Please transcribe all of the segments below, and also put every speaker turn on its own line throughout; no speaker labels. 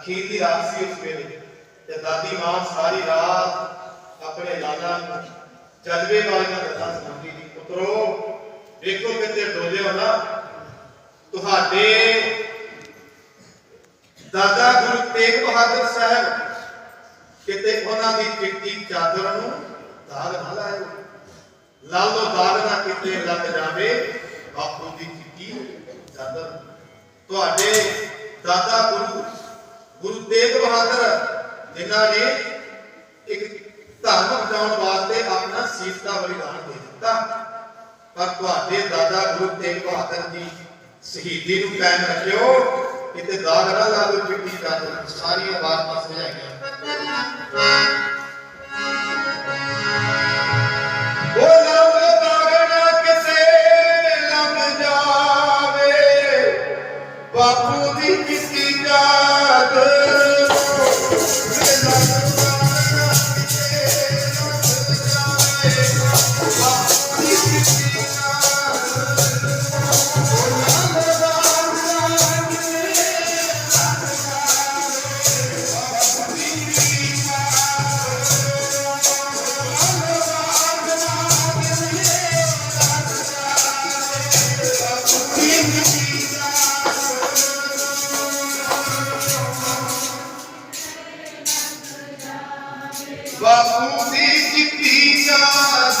ਅਖੀਰ ਦੀ ਰਾਤ ਸੀ ਉਸ ਵੇਲੇ ਤੇ ਦਾਦੀ ਮਾਂ ਸਾਰੀ ਰਾਤ ਆਪਣੇ ਲਾਲਾ ਨੂੰ ਜਜ਼ਬੇ ਵਾਲੀਆਂ ਗੱਲਾਂ ਸੁਣਾਉਂਦੀ ਸੀ। ਪੁੱਤਰੋ, ਵੇਖੋ ਕਿਤੇ ਡੋਲੇ ਹੋ ਨਾ, ਤੁਹਾਡੇ ਦਾਦਾ ਗੁਰੂ ਤੇਗ ਬਹਾਦਰ ਸਾਹਿਬ ਕਿਤੇ ਉਹਨਾਂ ਦੀ ਚਿੱਟੀ ਚਾਦਰ ਨੂੰ ਦਾਗ ਨਾ ਲਾਇਓ। ਲਾਲੋ ਦਾਗ ਨਾ ਕਿਤੇ ਲੱਗ ਜਾਵੇ, ਬਾਪੂ ਦੀ ਚਿੱਟੀ ਚਾਦਰ। ਤੁਹਾਡੇ ਦਾਦਾ ਗੁਰੂ ਗੁਰੂ ਤੇਗ ਬਹਾਦਰ ਜਿਨ੍ਹਾਂ ਨੇ ਇੱਕ ਧਰਮ ਬਚਾਉਣ ਵਾਸਤੇ ਆਪਣਾ ਸੀਸ ਦਾ ਬਲੀਦਾਨ ਦੇ ਦਿੱਤਾ। ਪਰ ਤੁਹਾਡੇ ਦਾਦਾ ਗੁਰੂ ਤੇਗ ਬਹਾਦਰ ਦੀ ਸ਼ਹੀਦੀ ਨੂੰ ਕਾਇਮ ਰੱਖਿਓ। ਕਿਤੇ ਦਾਗ ਨਾ ਲਾਗੋ ਚਿੱਟੀ ਚਾਦਰ ਸਾਰੀਆਂ ਬਾਤਾਂ ਸਮਝਾਈਆਂ ਬਾਪੂ ਦੀ ਬਾਪੂ ਦੀ ਕੀਤੀ ਯਾਦ।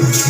Thank you.